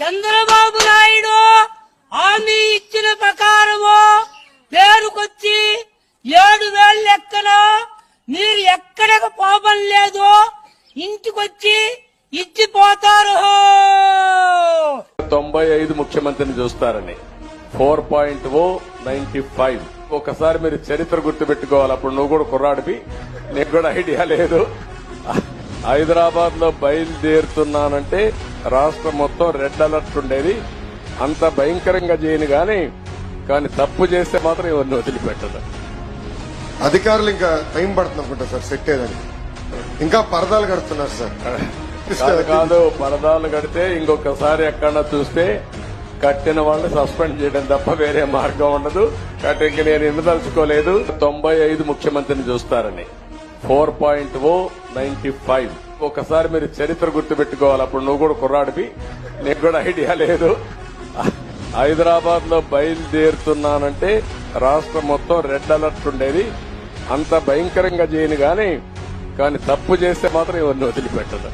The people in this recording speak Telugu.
చంద్రబాబు నాయుడు హామీ ఇచ్చిన ప్రకారము పేరుకొచ్చి ఏడు వేలు లెక్కన మీరు ఎక్కడికి పోవడం లేదు. ఇంటికొచ్చి ఇచ్చిపోతారు. తొంభై ఐదు ముఖ్యమంత్రిని చూస్తారని. Four point O ninety five. ఒకసారి మీరు చరిత్ర గుర్తు పెట్టుకోవాలి అప్పుడు నువ్వు కూడా కుర్రాడివి. నీకు కూడా ఐడియా లేదు. హైదరాబాద్లో బయలుదేరుతున్నానంటే రాష్ట్రం మొత్తం రెడ్ అలర్ట్ ఉండేది. అంత భయంకరంగా చేయను గాని కానీ తప్పు చేస్తే మాత్రం ఎవరిని వదిలిపెట్టదు. అధికారులు ఇంకా టైం పడుతుంది అనుకుంటా సార్ సెట్ ఇంకా పరదాలు కడుతున్నారు సార్. కాదు కాదు పరదాలు కడితే ఇంకొకసారి ఎక్కడన్నా చూస్తే కట్టిన వాళ్ళని సస్పెండ్ చేయడం తప్ప వేరే మార్గం ఉండదు. కాబట్టి ఇంక నేను ఎన్నదలుచుకోలేదు తొంభై ఐదు ముఖ్యమంత్రిని చూస్తారని. Four point O ninety five. ఒకసారి మీరు చరిత్ర గుర్తుపెట్టుకోవాలి అప్పుడు నువ్వు కూడా కుర్రాడివి. నీకు కూడా ఐడియా లేదు. హైదరాబాద్లో బయలుదేరుతున్నానంటే రాష్ట్రం మొత్తం రెడ్ అలర్ట్ ఉండేది. అంత భయంకరంగా చేయను గాని కానీ తప్పు చేస్తే మాత్రం ఎవరిని వదిలిపెట్టదు.